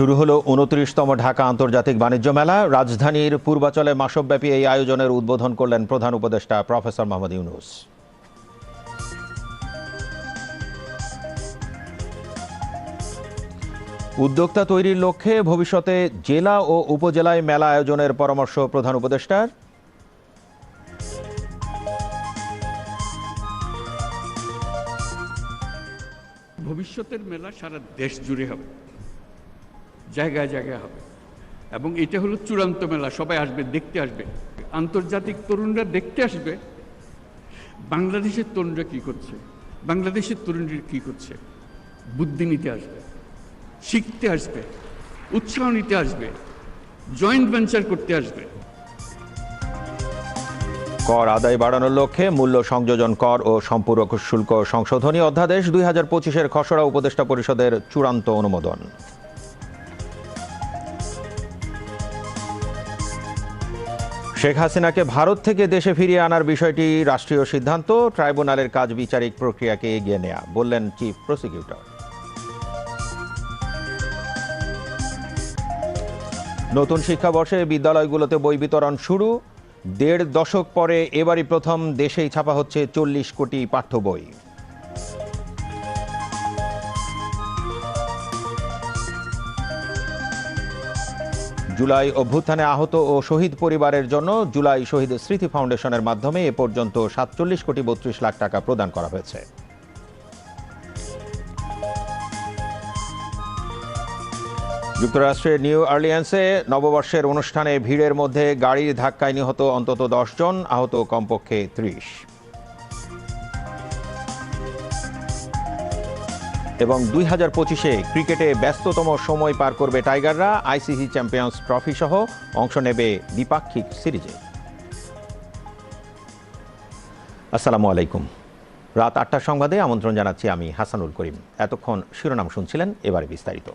শুরু হলো উনত্রিশতম ঢাকা আন্তর্জাতিক বাণিজ্য মেলা। রাজধানীর পূর্বাচলে মাসব্যাপী এই আয়োজনের উদ্বোধন করলেন প্রধান উপদেষ্টা প্রফেসর মোহাম্মদ ইউনুস। উদ্যোক্তা তৈরির লক্ষ্যে ভবিষ্যতে জেলা ও উপজেলায় মেলা আয়োজনের পরামর্শ প্রধান উপদেষ্টার। ভবিষ্যতের মেলা সারা দেশ জুড়ে হবে। জায়গায় জায়গায় হবে। এবং এটা হলো চূড়ান্ত মেলা, সবাই আসবে, দেখতে আসবে। আন্তর্জাতিক তরুণরা দেখতে আসবে, বাংলাদেশের তরুণরা কি করছে? বাংলাদেশের তরুণরা কি করছে? বুদ্ধি নিতে আসবে, শিখতে আসবে, উৎসাহ নিতে আসবে জয়েন্ট ভেঞ্চার করতে আসবে। কর আদায় বাড়ানোর লক্ষ্যে মূল্য সংযোজন কর ও সম্পূরক শুল্ক সংশোধনী অধ্যাদেশ দুই হাজার পঁচিশের খসড়া উপদেষ্টা পরিষদের চূড়ান্ত অনুমোদন। শেখ হাসিনাকে ভারত থেকে দেশে ফিরিয়ে আনার বিষয়টি রাষ্ট্রীয় সিদ্ধান্ত, ট্রাইব্যুনালের কাজ বিচারিক প্রক্রিয়াকে এগিয়ে নেয়া, বললেন চিফ প্রসিকিউটর। নতুন শিক্ষাবর্ষে বিদ্যালয়গুলোতে বই বিতরণ শুরু। দেড় দশক পরে এবারই প্রথম দেশেই ছাপা হচ্ছে চল্লিশ কোটি পাঠ্য বই। জুলাই অভ্যুত্থানে আহত ও শহীদ পরিবারের জন্য জুলাই শহীদ স্মৃতি ফাউন্ডেশনের মাধ্যমে এ পর্যন্ত সাতচল্লিশ কোটি বত্রিশ লাখ টাকা প্রদান করা হয়েছে। যুক্তরাষ্ট্রের নিউ আর্লিয়ান্সে নববর্ষের অনুষ্ঠানে ভিড়ের মধ্যে গাড়ির ধাক্কায় নিহত অন্তত দশজন আহত কমপক্ষে ত্রিশ। এবং দুই হাজার পঁচিশে ক্রিকেটে ব্যস্ততম সময় পার করবে টাইগাররা। আইসিসি চ্যাম্পিয়ন্স ট্রফি সহ অংশ নেবে দ্বিপাক্ষিক সিরিজে। আসসালামু আলাইকুম। রাত আটটার সংবাদে আমন্ত্রণ জানাচ্ছি আমি হাসানুল করিম। এতক্ষণ শিরোনাম শুনছিলেন, এবারে বিস্তারিত।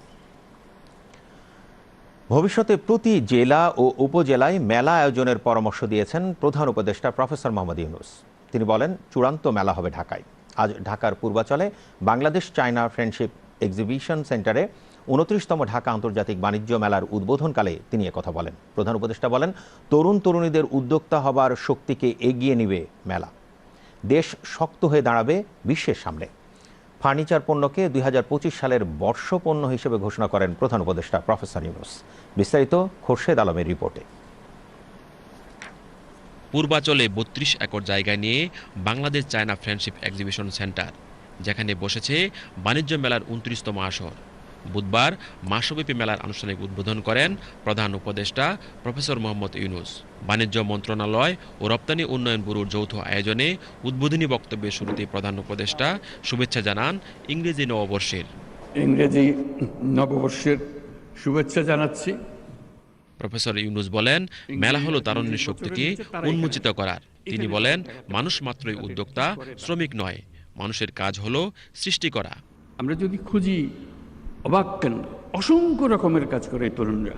ভবিষ্যতে প্রতি জেলা ও উপজেলায় মেলা আয়োজনের পরামর্শ দিয়েছেন প্রধান উপদেষ্টা প্রফেসর মোহাম্মদ ইউনুস। তিনি বলেন, চূড়ান্ত মেলা হবে ঢাকায়। আজ ঢাকার পূর্বাচলে বাংলাদেশ চায়না ফ্রেন্ডশিপ এক্সিবিশন সেন্টারে উনত্রিশতম ঢাকা আন্তর্জাতিক বাণিজ্য মেলার উদ্বোধনকালে তিনি কথা বলেন। প্রধান উপদেষ্টা বলেন, তরুণ তরুণীদের উদ্যোক্তা হবার শক্তিকে এগিয়ে নিবে মেলা। দেশ শক্ত হয়ে দাঁড়াবে বিশ্বের সামনে। ফার্নিচার পণ্যকে দুই হাজার পঁচিশ সালের বর্ষ পণ্য হিসেবে ঘোষণা করেন প্রধান উপদেষ্টা প্রফেসর ইউনুস। বিস্তারিত খোরশেদ আলমের রিপোর্টে। পূর্বাচলে বত্রিশ একর জায়গা নিয়ে Bangladesh China friendship exhibition centre, যেখানে বসেছে বাণিজ্য মেলার উনত্রিশতম আসর। বুধবার মাসব্যাপী মেলার আনুষ্ঠানিক উদ্বোধন করেন প্রধান উপদেষ্টা প্রফেসর মোহাম্মদ ইউনুস। বাণিজ্য মন্ত্রণালয় ও রপ্তানি উন্নয়ন ব্যুরোর যৌথ আয়োজনে উদ্বোধনী বক্তব্যের শুরুতে প্রধান উপদেষ্টা শুভেচ্ছা জানান ইংরেজি নববর্ষের। ইংরেজি নববর্ষের শুভেচ্ছা জানাচ্ছি। প্রফেসর ইউনুস বলেন মেলা হলো তারুণ্যের শক্তিকে উন্মোচিত করার। তিনি বলেন মানুষ মাত্রই উদ্যোক্তা শ্রমিক নয়। মানুষের কাজ হলো সৃষ্টি করা। আমরা যদি খুঁজি অবাক কেন? অসংখ্য রকমের কাজ করে তরুণরা।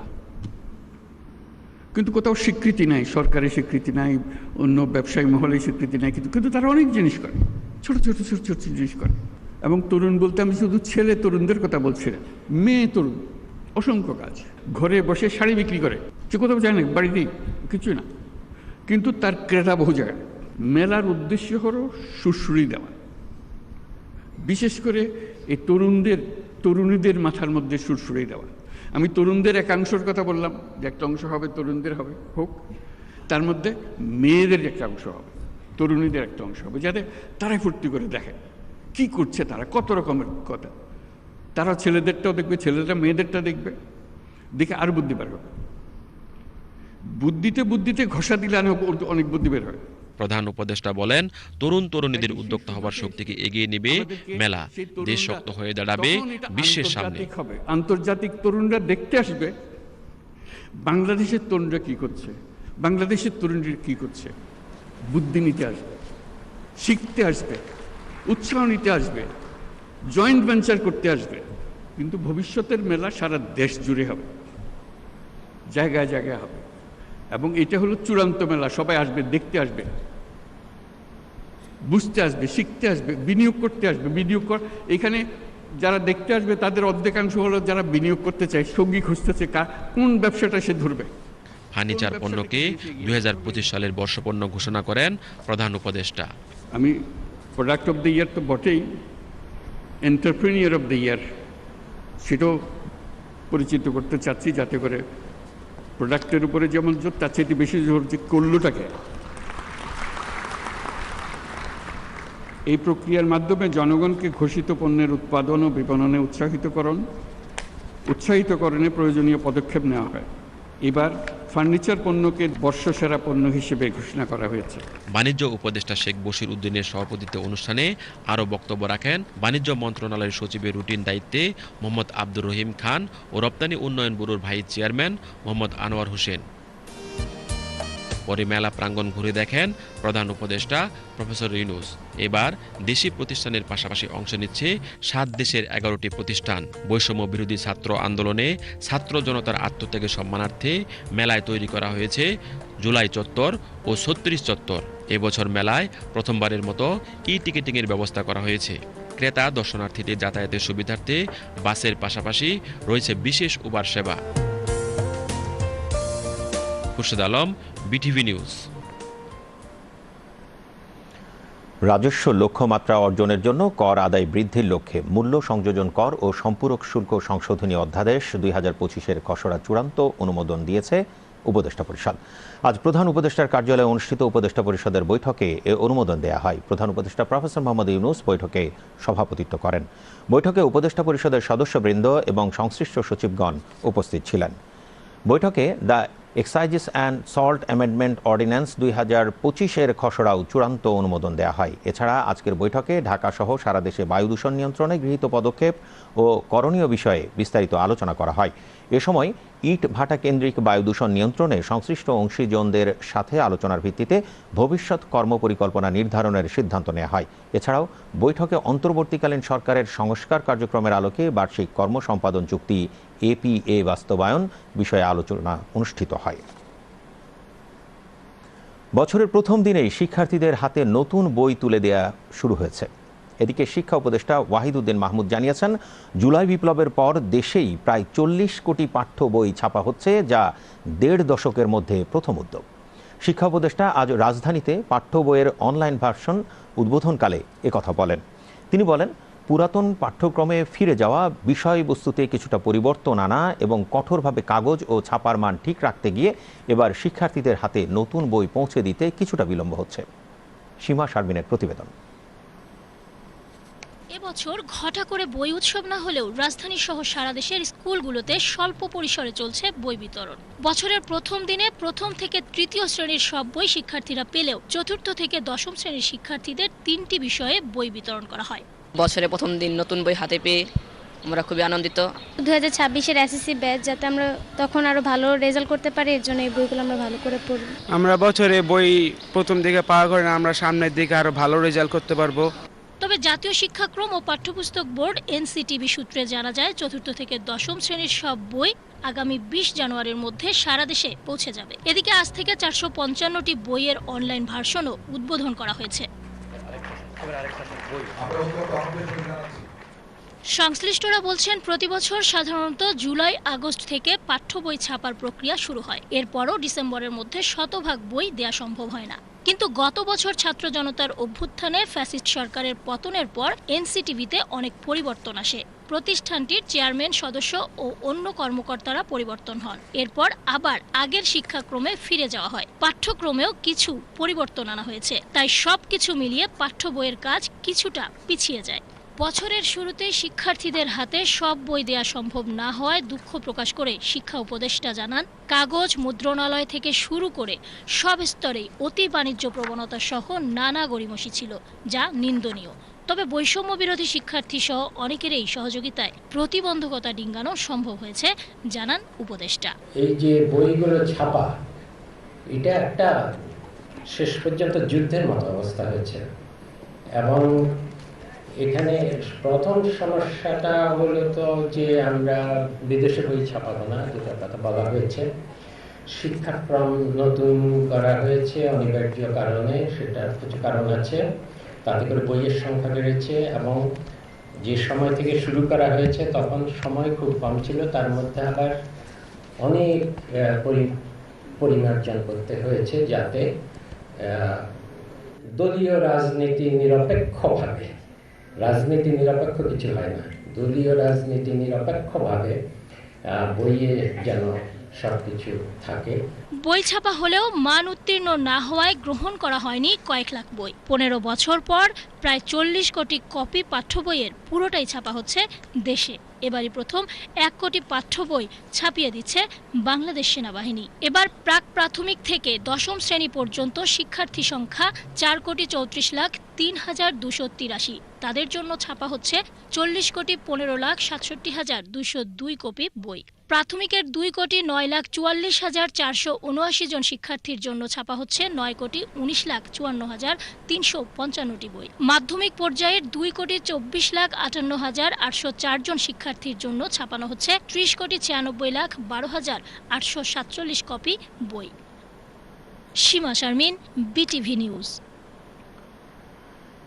কিন্তু কোথাও স্বীকৃতি নাই সরকারি স্বীকৃতি নাই অন্য ব্যবসায়ী মহলে স্বীকৃতি নাই কিন্তু কিন্তু তারা অনেক জিনিস করে। ছোট ছোট ছোট ছোট জিনিস করে। এবং তরুণ বলতে আমি শুধু ছেলে তরুণদের কথা বলছি মেয়ে তরুণ। অসংখ্য কাজ ঘরে বসে শাড়ি বিক্রি করে। সে কোথাও যায় না বাড়িতেই কিছুই না। কিন্তু তার ক্রেতা বহু জায়গায় মেলার উদ্দেশ্য হলো সুশ্রী দেওয়া। বিশেষ করে এই তরুণদের, তরুণীদের মাথার মধ্যে সুরসুরে দেওয়া। আমি তরুণদের একাংশের কথা বললাম যে একটা অংশ হবে, তরুণদের হবে, হোক। তার মধ্যে মেয়েদের একটা অংশ হবে, তরুণীদের একটা অংশ হবে, যাতে তারাই ফুর্তি করে দেখে। কি করছে তারা? কত রকমের কথা। তারা ছেলেদেরটাও দেখবে ছেলেরা মেয়েদেরটা দেখবে। দেখে আর বুদ্ধি বের হবে। বুদ্ধিতে বুদ্ধিতে ঘষা দিলে অনেক বুদ্ধি বের হয়। প্রধান উপদেষ্টা বলেন তরুণ তরুণীদের উদ্যোক্তা হবার শক্তিকে এগিয়ে নেবে মেলা। দেশ শক্ত হয়ে দাঁড়াবে বিশ্বের সামনে। হবে। আন্তর্জাতিক তরুণরা দেখতে আসবে বাংলাদেশের তরুণরা কি করছে বাংলাদেশের তরুণীরা কি করছে। বুদ্ধি নিতে আসবে শিখতে আসবে উৎসাহ নিতে আসবে জয়েন্ট ভেঞ্চার করতে আসবে। কিন্তু ভবিষ্যতের মেলা সারা দেশ জুড়ে হবে। জায়গায় জায়গায় হবে। এবং এটা হলো চূড়ান্ত মেলা সবাই আসবে দেখতে আসবে। বুঝতে আসবে শিখতে আসবে বিনিয়োগ করতে আসবে বিনিয়োগ কর এখানে যারা দেখতে আসবে তাদের অর্ধেকাংশ হলো যারা বিনিয়োগ করতে চায় সঙ্গী খুঁজতেছে কোন ব্যবসাটা সে ধরবে। ফার্নিচার পণ্যকে দুই হাজার পঁচিশ সালের বর্ষপণ্য ঘোষণা করেন প্রধান উপদেষ্টা। আমি প্রোডাক্ট অফ দ্য ইয়ার তো বটেই এন্টারপ্রেনিয়ার অফ দ্য ইয়ার সেটাও পরিচিত করতে চাচ্ছি যাতে করে প্রোডাক্টের উপরে যেমন জোর, তার চাইতে বেশি জোর যে করলোটাকে। এই প্রক্রিয়ার মাধ্যমে জনগণকে ঘোষিত পণ্যের উৎপাদন ও বিপণনে উৎসাহিতকরণ, উৎসাহিতকরণে প্রয়োজনীয় পদক্ষেপ নেওয়া হয়। এবার ফার্নিচার পণ্যকে বর্ষসেরা পণ্য হিসেবে ঘোষণা করা হয়েছে। বাণিজ্য উপদেষ্টা শেখ বশির উদ্দিনের সভাপতিত্বে অনুষ্ঠানে আরও বক্তব্য রাখেন বাণিজ্য মন্ত্রণালয়ের সচিবের রুটিন দায়িত্বে মোহাম্মদ আব্দুর রহিম খান ও রপ্তানি উন্নয়ন ব্যুরোর ভাইস চেয়ারম্যান মোহাম্মদ আনোয়ার হোসেন। পরে মেলা প্রাঙ্গণ ঘুরে দেখেন প্রধান উপদেষ্টা প্রফেসর ইউনুস। এবার দেশি প্রতিষ্ঠানের পাশাপাশি অংশ নিচ্ছে সাত দেশের এগারোটি প্রতিষ্ঠান। বৈষম্য বিরোধী ছাত্র আন্দোলনে ছাত্র জনতার আত্মত্যাগের সম্মানার্থে মেলায় তৈরি করা হয়েছে জুলাই চত্বর ও ছত্রিশ চত্বর। এবছর মেলায় প্রথমবারের মতো ই টিকিটিংয়ের ব্যবস্থা করা হয়েছে। ক্রেতা, দর্শনার্থীদের যাতায়াতের সুবিধার্থে বাসের পাশাপাশি রয়েছে বিশেষ উবার সেবা। Khurshed Alam, BTV news. রাজস্ব লক্ষ্যমাত্রা অর্জনের জন্য কর আদায় বৃদ্ধির লক্ষ্যে মূল্য সংযোজন কর ও সম্পূরক শুল্ক সংশোধনী অধ্যাদেশ দুই হাজার পঁচিশের খসড়া চূড়ান্ত অনুমোদন দিয়েছে উপদেষ্টা পরিষদ। আজ প্রধান উপদেষ্টার কার্যালয়ে অনুষ্ঠিত উপদেষ্টা পরিষদের বৈঠকে এ অনুমোদন দেওয়া হয়। প্রধান উপদেষ্টা প্রফেসর মোহাম্মদ ইউনুস বৈঠকে সভাপতিত্ব করেন। বৈঠকে উপদেষ্টা পরিষদের সদস্যবৃন্দ এবং সংশ্লিষ্ট সচিবগণ উপস্থিত ছিলেন। বৈঠকে the excises and salt amendment ordinance দুই হাজার পঁচিশের খসড়াও চূড়ান্ত অনুমোদন দেওয়া হয়। এছাড়া আজকের বৈঠকে ঢাকাসহ সারা দেশে বায়ু দূষণ নিয়ন্ত্রণে গৃহীত পদক্ষেপ ও করণীয় বিষয়ে বিস্তারিত আলোচনা করা হয়। এ সময় ইট ভাটা কেন্দ্রিক বায়ু দূষণ নিয়ন্ত্রণে সংশ্লিষ্ট অংশীজনদের সাথে আলোচনার ভিত্তিতে ভবিষ্যৎ কর্মপরিকল্পনা নির্ধারণের সিদ্ধান্ত নেওয়া হয়। এছাড়াও, বৈঠকে অন্তর্বর্তীকালীন সরকারের সংস্কার কার্যক্রমের আলোকে বার্ষিক কর্মসম্পাদন চুক্তি এপিএ বাস্তবায়ন বিষয়ে আলোচনা অনুষ্ঠিত হয়। বছরের প্রথম দিনেই শিক্ষার্থীদের হাতে নতুন বই তুলে দেয়া শুরু হয়েছে। এদিকে শিক্ষা উপদেষ্টা ওয়াহিদুদ্দিন মাহমুদ জানিয়েছেন, জুলাই বিপ্লবের পর দেশেই প্রায় চল্লিশ কোটি পাঠ্য বই ছাপা হচ্ছে, যা দেড় দশকের মধ্যে প্রথম উদ্যোগ। শিক্ষা উপদেষ্টা আজ রাজধানীতে পাঠ্য বইয়ের অনলাইন ভার্সন উদ্বোধনকালে একথা বলেন। তিনি বলেন, পুরাতন পাঠ্যক্রমে ফিরে যাওয়া, বিষয়বস্তুতে কিছুটা পরিবর্তন আনা এবং কঠোরভাবে কাগজ ও ছাপার মান ঠিক রাখতে গিয়ে এবার শিক্ষার্থীদের হাতে নতুন বই পৌঁছে দিতে কিছুটা বিলম্ব হচ্ছে। সীমা শারমিনের প্রতিবেদন। এবছর ঘটা করে বই উৎসব না হলেও রাজধানী সহ সারা দেশের স্কুলগুলোতে স্বল্প পরিসরে চলছে বই বিতরণ। বছরের প্রথম দিনে প্রথম থেকে তৃতীয় শ্রেণির সব বই শিক্ষার্থীরা পেলেও চতুর্থ থেকে দশম শ্রেণির শিক্ষার্থীদের তিনটি বিষয়ে বই বিতরণ করা হয়। বছরে প্রথম দিন নতুন বই হাতে পেয়ে আমরা খুবই আনন্দিত। দু হাজার ছাব্বিশের এসএসসি ব্যাচ যাতে আমরা তখন আরও ভালো রেজাল্ট করতে পারি এর জন্য এই বইগুলো আমরা ভালো করে পড়ব। আমরা বছরে বই প্রথম দিকে পাওয়া করে না আমরা সামনের দিকে আরও ভালো রেজাল্ট করতে পারব। জাতীয় শিক্ষাক্রম ও পাঠ্যপুস্তক বোর্ড, এনসিটিভি সূত্রে জানা যায়, চতুর্থ থেকে দশম শ্রেণির সব বই আগামী বিশ জানুয়ারির মধ্যে সারা দেশে পৌঁছে যাবে। এদিকে আজ থেকে চারশো পঞ্চান্নটি বইয়ের অনলাইন ভার্সনও উদ্বোধন করা হয়েছে। সংশ্লিষ্টরা বলছেন, প্রতি বছর সাধারণত জুলাই, আগস্ট থেকে পাঠ্য বই ছাপার প্রক্রিয়া শুরু হয়। এরপরও ডিসেম্বরের মধ্যে শতভাগ বই দেয়া সম্ভব হয় না। কিন্তু গত বছর ছাত্র জনতার অভ্যুত্থানে ফ্যাসিস্ট সরকারের পতনের পর এনসিটিভিতে অনেক পরিবর্তন আসে। প্রতিষ্ঠানটির চেয়ারম্যান সদস্য ও অন্য কর্মকর্তারা পরিবর্তন হন। এরপর আবার আগের শিক্ষাক্রমে ফিরে যাওয়া হয়। পাঠ্যক্রমেও কিছু পরিবর্তন আনা হয়েছে। তাই সব কিছু মিলিয়ে পাঠ্য বইয়ের কাজ কিছুটা পিছিয়ে যায়। বছরের শুরুতে শিক্ষার্থীদের হাতে সব বই দেয়া সম্ভব না হওয়ায় দুঃখ প্রকাশ করে শিক্ষা উপদেষ্টা জানান, কাগজ, মুদ্রণালয় থেকে শুরু করে সব স্তরেই অতি বাণিজ্য প্রবণতা সহ নানা গড়িমসি ছিল, যা নিন্দনীয়। তবে বৈষম্য বিরোধী শিক্ষার্থী সহ অনেকেরই সহযোগিতায় প্রতিবন্ধকতা ডিঙ্গানো সম্ভব হয়েছে, জানান উপদেষ্টা। এই যে বইগুলো ছাপা, এটা একটা শেষ পর্যন্ত যুদ্ধের মতো অবস্থা হয়েছে। এবং এখানে প্রথম সমস্যাটা হলো তো যে আমরা বিদেশে বই ছাপাবো না, যেটার কথা বলা হয়েছে। শিক্ষাক্রম নতুন করা হয়েছে অনিবার্য কারণে, সেটার কিছু কারণ আছে। তাতে করে বইয়ের সংখ্যা বেড়েছে এবং যে সময় থেকে শুরু করা হয়েছে, তখন সময় খুব কম ছিল। তার মধ্যে আবার অনেক পরি- পরিমার্জন করতে হয়েছে যাতে দলীয় রাজনীতি নিরপেক্ষভাবে রাজনীতি নিরপেক্ষ কিছু হয় না। দলীয় রাজনীতি নিরপেক্ষভাবে বইয়ে যেন সব কিছু থাকে। বই ছাপা হলেও মান উত্তীর্ণ না হওয়ায় গ্রহণ করা হয়নি কয়েক লাখ বই। পনেরো বছর পর প্রায় চল্লিশ কোটি কপি পাঠ্য বইয়ের পুরোটাই ছাপা হচ্ছে দেশে। এবারই প্রথম এক কোটি পাঠ্য বই ছাপিয়ে দিচ্ছে বাংলাদেশ সেনাবাহিনী। এবার প্রাক প্রাথমিক থেকে দশম শ্রেণি পর্যন্ত শিক্ষার্থী সংখ্যা চার কোটি চৌত্রিশ লাখ তিন হাজার দুশো তিরাশি। তাদের জন্য ছাপা হচ্ছে চল্লিশ কোটি পনেরো লাখ সাতষট্টি হাজার দুশো দুই কপি বই। প্রাথমিকের দুই কোটি নয় লাখ চুয়াল্লিশ হাজার চারশো উনআশি জন শিক্ষার্থীর জন্য ছাপা হচ্ছে নয় কোটি উনিশ লাখ চুয়ান্ন হাজার তিনশো পঞ্চান্নটি বই। মাধ্যমিক পর্যায়ের দুই কোটি চব্বিশ লাখ আটান্ন হাজার আটশো চারজন শিক্ষার্থীর জন্য ছাপানো হচ্ছে ত্রিশ কোটি ছিয়ানব্বই লাখ বারো হাজার আটশো সাতচল্লিশ কপি বই। Seema Sharmin, BTV news.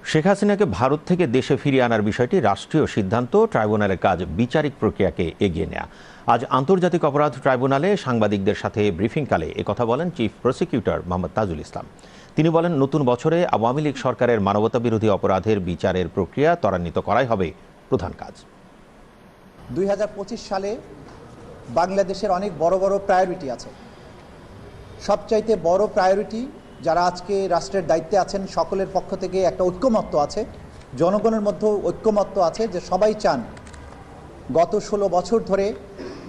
Sheikh হাসিনাকে ভারত থেকে দেশে ফিরিয়ে আনার বিষয়টি রাষ্ট্রীয় সিদ্ধান্ত, ট্রাইব্যুনালের কাজ, বিচারিক প্রক্রিয়াকে এগিয়ে নেয়া। আজ আন্তর্জাতিক অপরাধ ট্রাইব্যুনালে সাংবাদিকদের সাথে ব্রিফিংকালে একথা বলেন চিফ প্রসিকিউটর মোহাম্মদ তাজুল ইসলাম। তিনি বলেন, নতুন বছরে আওয়ামী লীগ সরকারের মানবতাবিরোধী অপরাধের বিচারের প্রক্রিয়া ত্বরান্বিত করাই হবে প্রধান কাজ। দুই হাজার পঁচিশ সালে বাংলাদেশের অনেক বড় বড় প্রায়োরিটি আছে। সবচাইতে বড় প্রায়োরিটি যারা আজকে রাষ্ট্রের দায়িত্বে আছেন, সকলের পক্ষ থেকে একটা ঐক্যমত্য আছে, জনগণের মধ্যেও ঐক্যমত্য আছে যে সবাই চান গত ষোলো বছর ধরে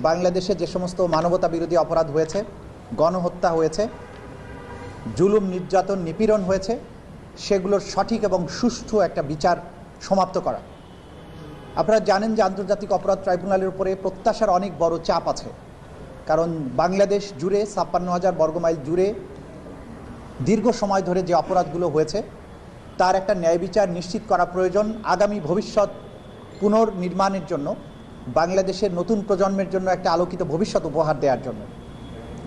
বাংলাদেশে যে সমস্ত মানবতা বিরোধী অপরাধ হয়েছে, গণহত্যা হয়েছে, জুলুম, নির্যাতন, নিপীড়ন হয়েছে, সেগুলোর সঠিক এবং সুষ্ঠু একটা বিচার সমাপ্ত করা। আপনারা জানেন যে আন্তর্জাতিক অপরাধ ট্রাইব্যুনালের উপরে প্রত্যাশার অনেক বড় চাপ আছে। কারণ বাংলাদেশ জুড়ে ছাপ্পান্ন হাজার বর্গমাইল জুড়ে দীর্ঘ সময় ধরে যে অপরাধগুলো হয়েছে, তার একটা ন্যায় বিচার নিশ্চিত করা প্রয়োজন আগামী ভবিষ্যৎ পুনর্নির্মাণের জন্য, বাংলাদেশের নতুন প্রজন্মের জন্য একটা আলোকিত ভবিষ্যৎ উপহার দেওয়ার জন্য।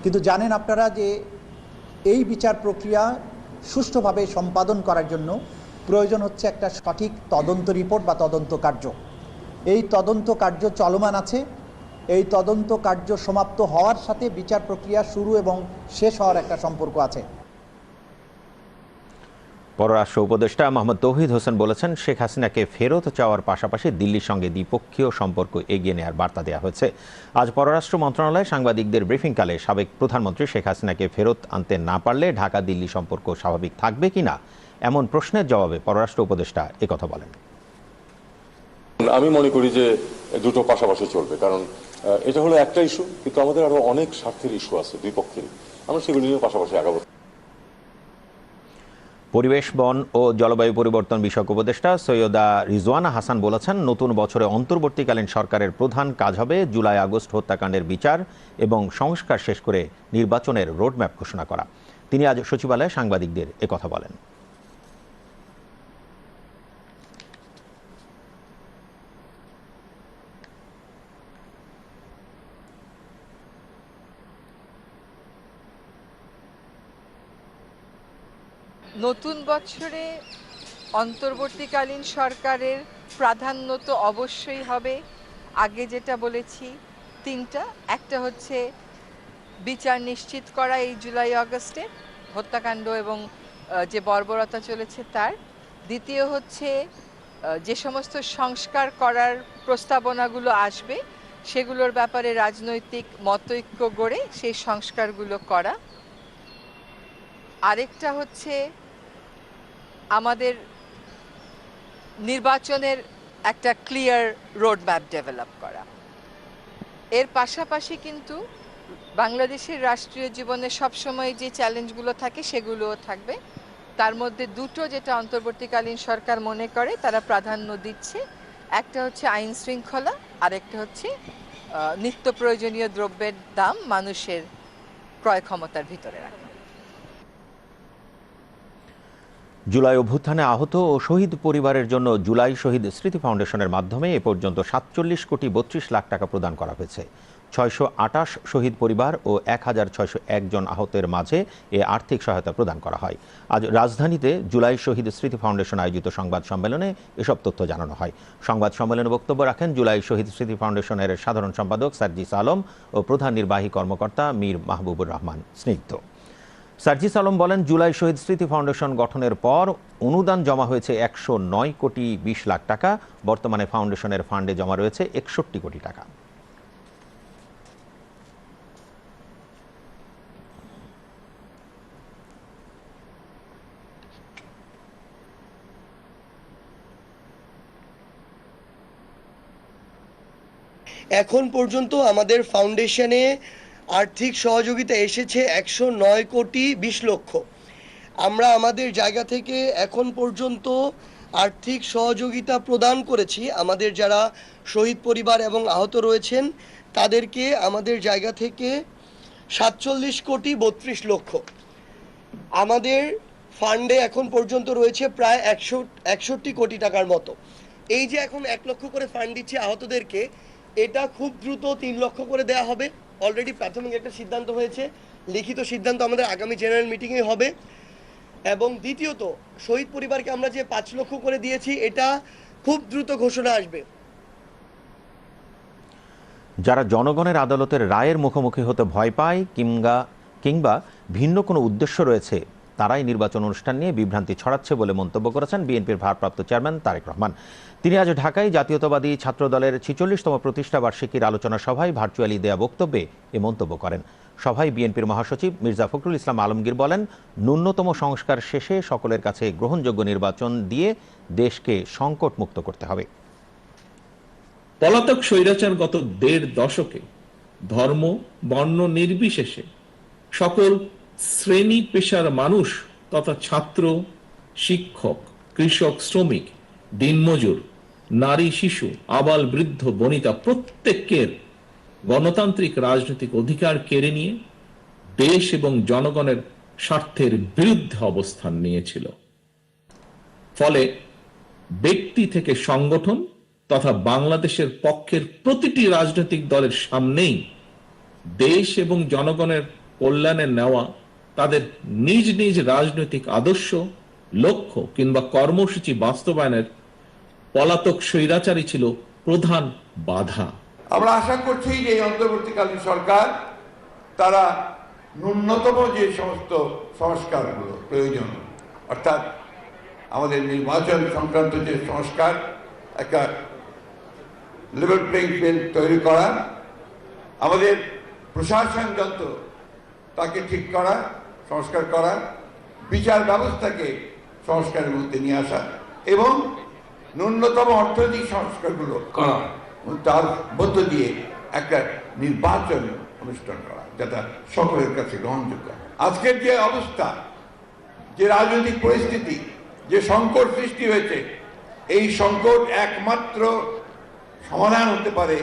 কিন্তু জানেন আপনারা যে এই বিচার প্রক্রিয়া সুষ্ঠুভাবে সম্পাদন করার জন্য প্রয়োজন হচ্ছে একটা সঠিক তদন্ত রিপোর্ট বা তদন্ত কার্য। এই তদন্ত কার্য চলমান আছে। এই তদন্ত কার্য সমাপ্ত হওয়ার সাথে বিচার প্রক্রিয়া শুরু এবং শেষ হওয়ার একটা সম্পর্ক আছে। পররাষ্ট্র উপদেষ্টা মোহাম্মদ তৌহিদ হোসেন বলেছেন, শেখ হাসিনাকে ফেরত চাওয়ার পাশাপাশি দিল্লির সঙ্গে দ্বিপক্ষীয় সম্পর্ক এগিয়ে নেওয়ার বার্তা দেওয়া হয়েছে। আজ পররাষ্ট্র মন্ত্রণালয়ে সাংবাদিকদের ব্রিফিংকালে সাবেক প্রধানমন্ত্রী শেখ হাসিনাকে ফেরত আনতে না পারলে ঢাকা দিল্লি সম্পর্ক স্বাভাবিক থাকবে কি না এমন প্রশ্নের জবাবে পররাষ্ট্র উপদেষ্টা একথা বলেন। আমি মনে করি যে দুটো পাশাপাশি চলবে, কারণ এটা হলো একটা ইস্যু কিন্তু আমাদের আরও অনেক স্বার্থের ইস্যু আছে দুই আমরা সেগুলি নিয়ে পাশাপাশি আগাবো। পরিবেশ, বন ও জলবায়ু পরিবর্তন বিষয়ক উপদেষ্টা সৈয়দা রিজওয়ানা হাসান বলেছেন, নতুন বছরে অন্তর্বর্তীকালীন সরকারের প্রধান কাজ হবে জুলাই, আগস্ট হত্যাকাণ্ডের বিচার এবং সংস্কার শেষ করে নির্বাচনের রোডম্যাপ ঘোষণা করা। তিনি আজ সচিবালয়ে সাংবাদিকদের কথা বলেন। নতুন বছরে অন্তর্বর্তীকালীন সরকারের প্রাধান্য তো অবশ্যই হবে। আগে যেটা বলেছি, তিনটা। একটা হচ্ছে বিচার নিশ্চিত করা এই জুলাই আগস্টে হত্যাকাণ্ড এবং যে বর্বরতা চলেছে তার। দ্বিতীয় হচ্ছে যে সমস্ত সংস্কার করার প্রস্তাবনাগুলো আসবে, সেগুলোর ব্যাপারে রাজনৈতিক মতৈক্য গড়ে সেই সংস্কারগুলো করা। আরেকটা হচ্ছে আমাদের নির্বাচনের একটা ক্লিয়ার রোডম্যাপ ডেভেলপ করা। এর পাশাপাশি কিন্তু বাংলাদেশের রাষ্ট্রীয় জীবনে সবসময় যে চ্যালেঞ্জগুলো থাকে সেগুলোও থাকবে। তার মধ্যে দুটো যেটা অন্তর্বর্তীকালীন সরকার মনে করে, তারা প্রাধান্য দিচ্ছে। একটা হচ্ছে আইন শৃঙ্খলা, আরেকটা হচ্ছে নিত্য প্রয়োজনীয় দ্রব্যের দাম মানুষের ক্রয় ক্ষমতার ভিতরে রাখা। জুলাই অভ্যুত্থানে আহত ও শহীদ পরিবারের জন্য জুলাই শহীদ স্মৃতি ফাউন্ডেশনের মাধ্যমে এ পর্যন্ত সাতচল্লিশ কোটি বত্রিশ লাখ টাকা প্রদান করা হয়েছে। ছয়শো আটাশ শহীদ পরিবার ও এক হাজার ছয়শো একজন আহতের মাঝে এ আর্থিক সহায়তা প্রদান করা হয়। আজ রাজধানীতে জুলাই শহীদ স্মৃতি ফাউন্ডেশন আয়োজিত সংবাদ সম্মেলনে এসব তথ্য জানানো হয়। সংবাদ সম্মেলনে বক্তব্য রাখেন জুলাই শহীদ স্মৃতি ফাউন্ডেশনের সাধারণ সম্পাদক সার্জিস আলম ও প্রধান নির্বাহী কর্মকর্তা মীর মাহবুবুর রহমান। স্নিগ্ধ। সার্জিস আলম বলেন, জুলাই শহীদ স্মৃতি ফাউন্ডেশন গঠনের পর অনুদান জমা হয়েছে একশো নয় কোটি বিশ লাখ টাকা। বর্তমানে ফাউন্ডেশনের ফান্ডে জমা রয়েছে একষট্টি কোটি টাকা। এখন পর্যন্ত আমাদের ফাউন্ডেশনে আর্থিক সহযোগিতা এসেছে একশো নয় কোটি বিশ লক্ষ। আমরা আমাদের জায়গা থেকে এখন পর্যন্ত আর্থিক সহযোগিতা প্রদান করেছি। আমাদের যারা শহীদ পরিবার এবং আহত রয়েছেন, তাদেরকে আমাদের জায়গা থেকে সাতচল্লিশ কোটি বত্রিশ লক্ষ। আমাদের ফান্ডে এখন পর্যন্ত রয়েছে প্রায় একশো, একষট্টি কোটি টাকার মতো। এই যে এখন এক লক্ষ করে ফান্ড দিচ্ছে আহতদেরকে, এটা খুব দ্রুত তিন লক্ষ করে দেয়া হবে। অলরেডি প্রাথমিক একটা সিদ্ধান্ত হয়েছে। লিখিত সিদ্ধান্ত আমাদের আগামী জেনারেল মিটিংয়ে হবে। এবং দ্বিতীয়ত, শহীদ পরিবারকে আমরা যে পাঁচ লক্ষ করে দিয়েছি, এটা খুব দ্রুত ঘোষণা আসবে। যারা জনগণের আদালতের রায়ের মুখোমুখি হতে ভয় পায়, কিংবা কিংবা ভিন্ন কোনো উদ্দেশ্য রয়েছে তারাই নির্বাচন অনুষ্ঠান নিয়ে বিভ্রান্তি ছড়াচ্ছে বলে মন্তব্য করেছেন বিএনপির ভারপ্রাপ্ত চেয়ারম্যান তারেক রহমান। তিনি আজ ঢাকায় জাতীয়তাবাদী ছাত্রদলের ছিচল্লিশতম প্রতিষ্ঠা বার্ষিকীর আলোচনা সভায় ভার্চুয়ালি দেয়া বক্তব্যে এ মন্তব্য করেন। সভায় বিএনপির মহাসচিব মির্জা ফখরুল ইসলাম আলমগীর বলেন, ন্যূনতম সংস্কার শেষে সকলের কাছে গ্রহণযোগ্য নির্বাচন দিয়ে দেশকে সংকট মুক্ত করতে হবে। পলাতক স্বৈরাচার গত দেড় দশকে ধর্ম, বর্ণ নির্বিশেষে সকল শ্রেণি পেশার মানুষ তথা ছাত্র, শিক্ষক, কৃষক, শ্রমিক, দিনমজুর, নারী, শিশু, আবাল বৃদ্ধ, বনিতা প্রত্যেকের গণতান্ত্রিক রাজনৈতিক অধিকার কেড়ে নিয়ে দেশ এবং জনগণের স্বার্থের বিরুদ্ধে অবস্থান নিয়েছিল। ফলে ব্যক্তি থেকে সংগঠন তথা বাংলাদেশের পক্ষের প্রতিটি রাজনৈতিক দলের সামনেই দেশ এবং জনগণের কল্যাণে নেওয়া তাদের নিজ নিজ রাজনৈতিক আদর্শ, লক্ষ্য কিংবা কর্মসূচি বাস্তবায়নের পলাতক স্বৈরাচারী ছিল প্রধান বাধা। আমরা আশা করছি যে এই অন্তর্বর্তীকালীন সরকার তারা ন্যূনতম যে সমস্ত সংস্কারগুলো প্রয়োজন, অর্থাৎ আমাদের নির্বাচন সংক্রান্ত যে সংস্কার, একটা লেভেল প্লেইং ফিল্ড তৈরি করা, আমাদের প্রশাসন যন্ত্র তাকে ঠিক করা সংস্কার করা বিচার ব্যবস্থাকে সংস্কারের মধ্যে নিয়ে আসা এবং ন্যূনতম অর্থনৈতিক সংস্কারগুলো করা। তার মধ্য দিয়ে একটা নির্বাচন অনুষ্ঠান করা যেটা সকলের কাছে গ্রহণযোগ্য। আজকের যে অবস্থা যে রাজনৈতিক পরিস্থিতি যে সংকট সৃষ্টি হয়েছে এই সংকট একমাত্র সমাধান হতে পারে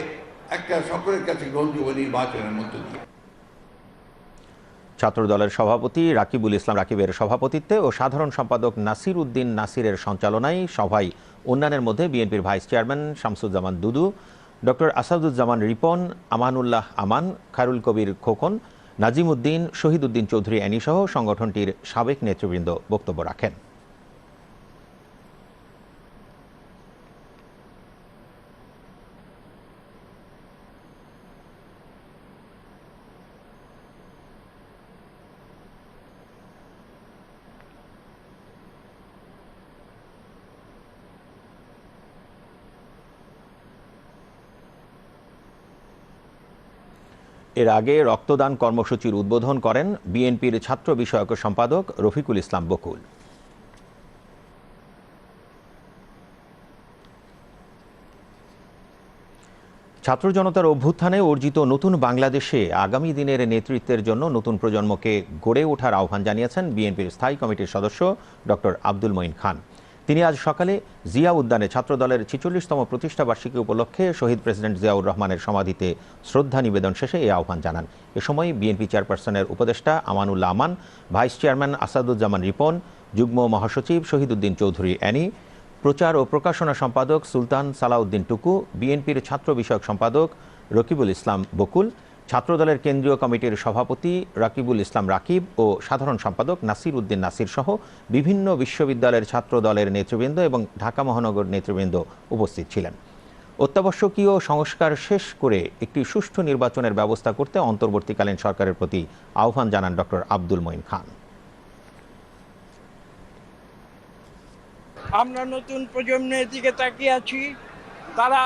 একটা সকলের কাছে গ্রহণযোগ্য নির্বাচনের মধ্য দিয়ে। ছাত্রদলের সভাপতি রাকিবুল ইসলাম রাকিবের সভাপতিত্বে ও সাধারণ সম্পাদক নাসির উদ্দিন নাসিরের সঞ্চালনায় সভায় অন্যান্যের মধ্যে বিএনপির vice chairman Shamsuzzaman Dudu, doctor Asaduzzaman Ripon, Amanullah Aman, Khairul Kabir Khokon Nazim Uddin Shahid Uddin Chowdhury অ্যানিসহ সংগঠনটির সাবেক নেতৃবৃন্দ বক্তব্য রাখেন। এর আগে রক্তদান কর্মসূচির উদ্বোধন করেন বিএনপির ছাত্র বিষয়ক সম্পাদক রফিকুল ইসলাম বকুল। ছাত্র জনতার অভ্যুত্থানে অর্জিত নতুন বাংলাদেশে আগামী দিনের নেতৃত্বের জন্য নতুন প্রজন্মকে গড়ে ওঠার আহ্বান জানিয়েছেন বিএনপির স্থায়ী কমিটির সদস্য ডক্টর আব্দুল মঈন খান। তিনি আজ সকালে জিয়া উদ্যানে ছাত্রদলের ছিচল্লিশতম প্রতিষ্ঠা বার্ষিকী উপলক্ষে শহীদ প্রেসিডেন্ট জিয়াউর রহমানের সমাধিতে শ্রদ্ধা নিবেদন শেষে এই আহ্বান জানান। এ সময় বিএনপি চেয়ারপারসনের উপদেষ্টা আমানুল্লাহ আমান, ভাইস চেয়ারম্যান আসাদুজ্জামান রিপন, যুগ্ম মহাসচিব শহীদুদ্দিন চৌধুরী অ্যানি, প্রচার ও প্রকাশনা সম্পাদক সুলতান সালাউদ্দিন টুকু, বিএনপির ছাত্র বিষয়ক সম্পাদক রকিবুল ইসলাম বকুল ছাত্রদলের কেন্দ্রীয় কমিটির সভাপতি রাকিবুল ইসলাম রাকিব ও সাধারণ সম্পাদক নাসির উদ্দিন নাসির সহ বিভিন্ন বিশ্ববিদ্যালয়ের ছাত্র দলের নেতৃবৃন্দ এবং ঢাকা মহানগর নেতৃবৃন্দ উপস্থিত ছিলেন। অত্যাবশ্যকীয় সংস্কার শেষ করে একটি সুষ্ঠু নির্বাচনের ব্যবস্থা করতে অন্তর্বর্তীকালীন সরকারের প্রতি আহ্বান জানান ডক্টর আব্দুল মঈন খান। আমরা নতুন প্রজন্মের দিকে তাকিয়ে আছি। তারা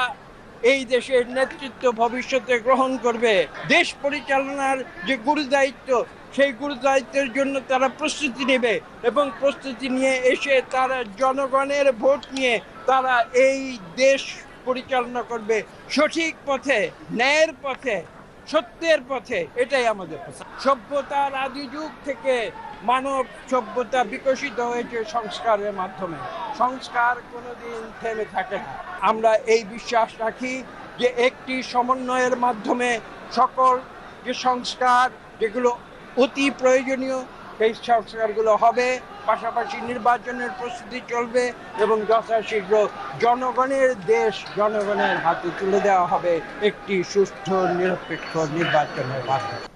এই দেশের নেতৃত্ব ভবিষ্যতে গ্রহণ করবে। দেশ পরিচালনার যে গুরু দায়িত্ব সেই গুরু দায়িত্বের জন্য তারা প্রস্তুতি নেবে এবং প্রস্তুতি নিয়ে এসে তারা জনগণের ভোট নিয়ে তারা এই দেশ পরিচালনা করবে। সঠিক পথে, ন্যায়ের পথে, সত্যের পথে, এটাই আমাদের সভ্যতার আদি যুগ থেকে মানব সভ্যতা বিকশিত হয়েছে সংস্কারের মাধ্যমে। সংস্কার কোনোদিন থেমে থাকে না। আমরা এই বিশ্বাস রাখি যে একটি সমন্বয়ের মাধ্যমে সকল যে সংস্কার যেগুলো অতি প্রয়োজনীয়, সেই সংস্কারগুলো হবে। পাশাপাশি নির্বাচনের প্রস্তুতি চলবে এবং যথাশীঘ্র জনগণের দেশ জনগণের হাতে তুলে দেওয়া হবে একটি সুস্থ নিরপেক্ষ নির্বাচনের মাধ্যমে।